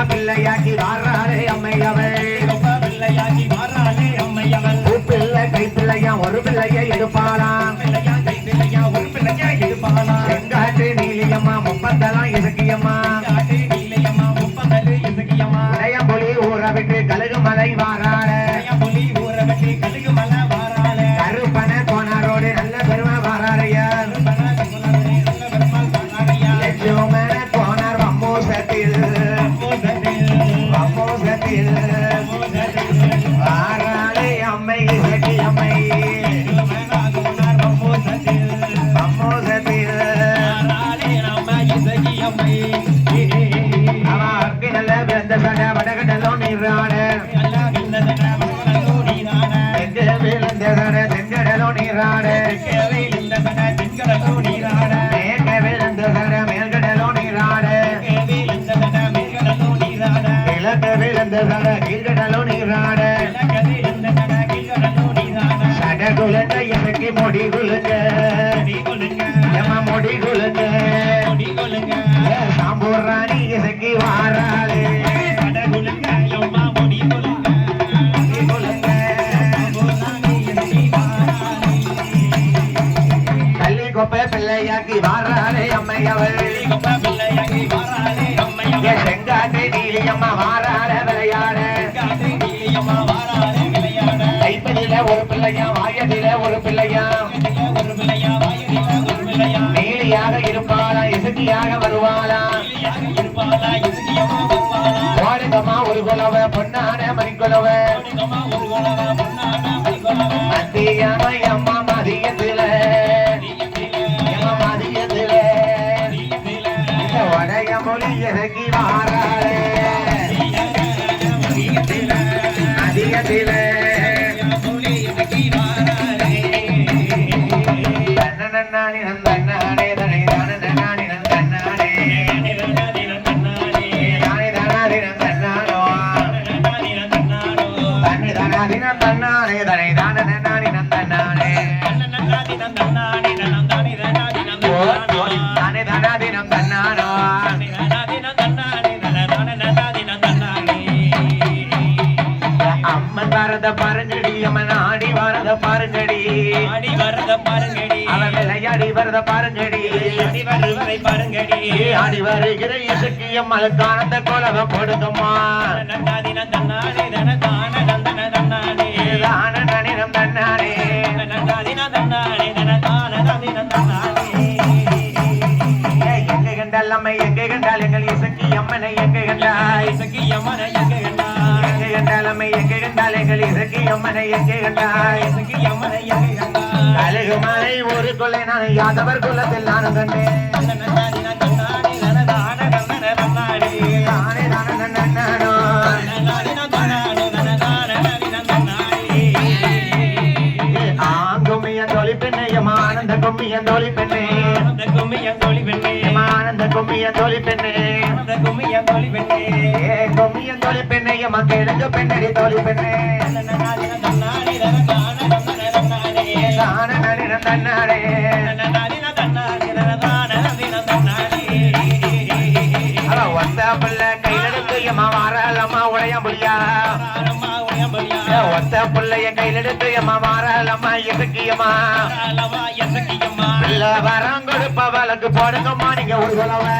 கொப்ப பிள்ளையாக்கி வாராளே அம்மையவள். கொப்ப பிள்ளையாகி மாறாளே அம்மையவள். பிள்ளை கை பிள்ளையா ஒரு பிள்ளையை எடுப்பாளாம் வடகடலோ நீராட எங்கு விழுந்த சட தென்கடலோ பிள்ளையாக்கி வாராளே அம்மையவள். ஏ செங்காட்டு நீலியம்மா வாராள விளையாட. கைப்பதில ஒரு பிள்ளையா வாயதில ஒரு பிள்ளையா. நீலியாக இருப்பாளா இசக்கியாக வருவாளா. ஓடுங்கம்மா ஒரு குலவ பொன்னான மணிக்குலவ. மத்தியம ధనాధినం அம்மன் வரத பாருங்கடி அம்மன் ஆடி வரத பாருங்கடி. ஆடி வரத பாருங்கடி. அவன் விளையாடி வரத பாருங்கடி. ஆடி வருவதை பாருங்கடி. ஆடி வருகிற இசக்கி அம்மன் காணந்த கோலவ போடுங்கம்மா. நன்னாதி நன்னானே நனதான நந்தன நன்னானே தான நனினம் தன்னானே நன்னாதி நன்னானே நனதான நதி நன்னானே ஏய், எங்கே கண்டால் அம்மை எங்கே கண்டால் எங்கள் இசக்கி அம்மனை எங்கே கண்டாய்? இசக்கி யமன எங்கள் இசக்கி எங்கே கண்டாய் இசக்கி யமன எங்க கண்டா கழுகு மலை ஒரு கொள்ளை நான் யாதவர் குலத்தில் நானும் கண்டேன் நன்னாதி நன்னானே நனதான பெண்ணே ஆனந்த பெண்ணே அந்த கும்மியம் தோழி பெண்ணே ஆனந்த பெண்ணே தோழி பெண்ணே பெண்ணடி பெண்ணே அவ ஒத்த பிள்ளை கையிலெடுத்து எம்மா வாராளம்மா உடைய முடியா அம்மா உயம்பலியா ஒத்த பிள்ளைய கையிலெடுத்து எம்மா வாராளம்மா இசக்கியம்மா அலவா எசக்கியம்மா பிள்ளை வரம் கொடுப்பவளுக்கு போடுங்கம்மா நீங்க ஒரு குலவை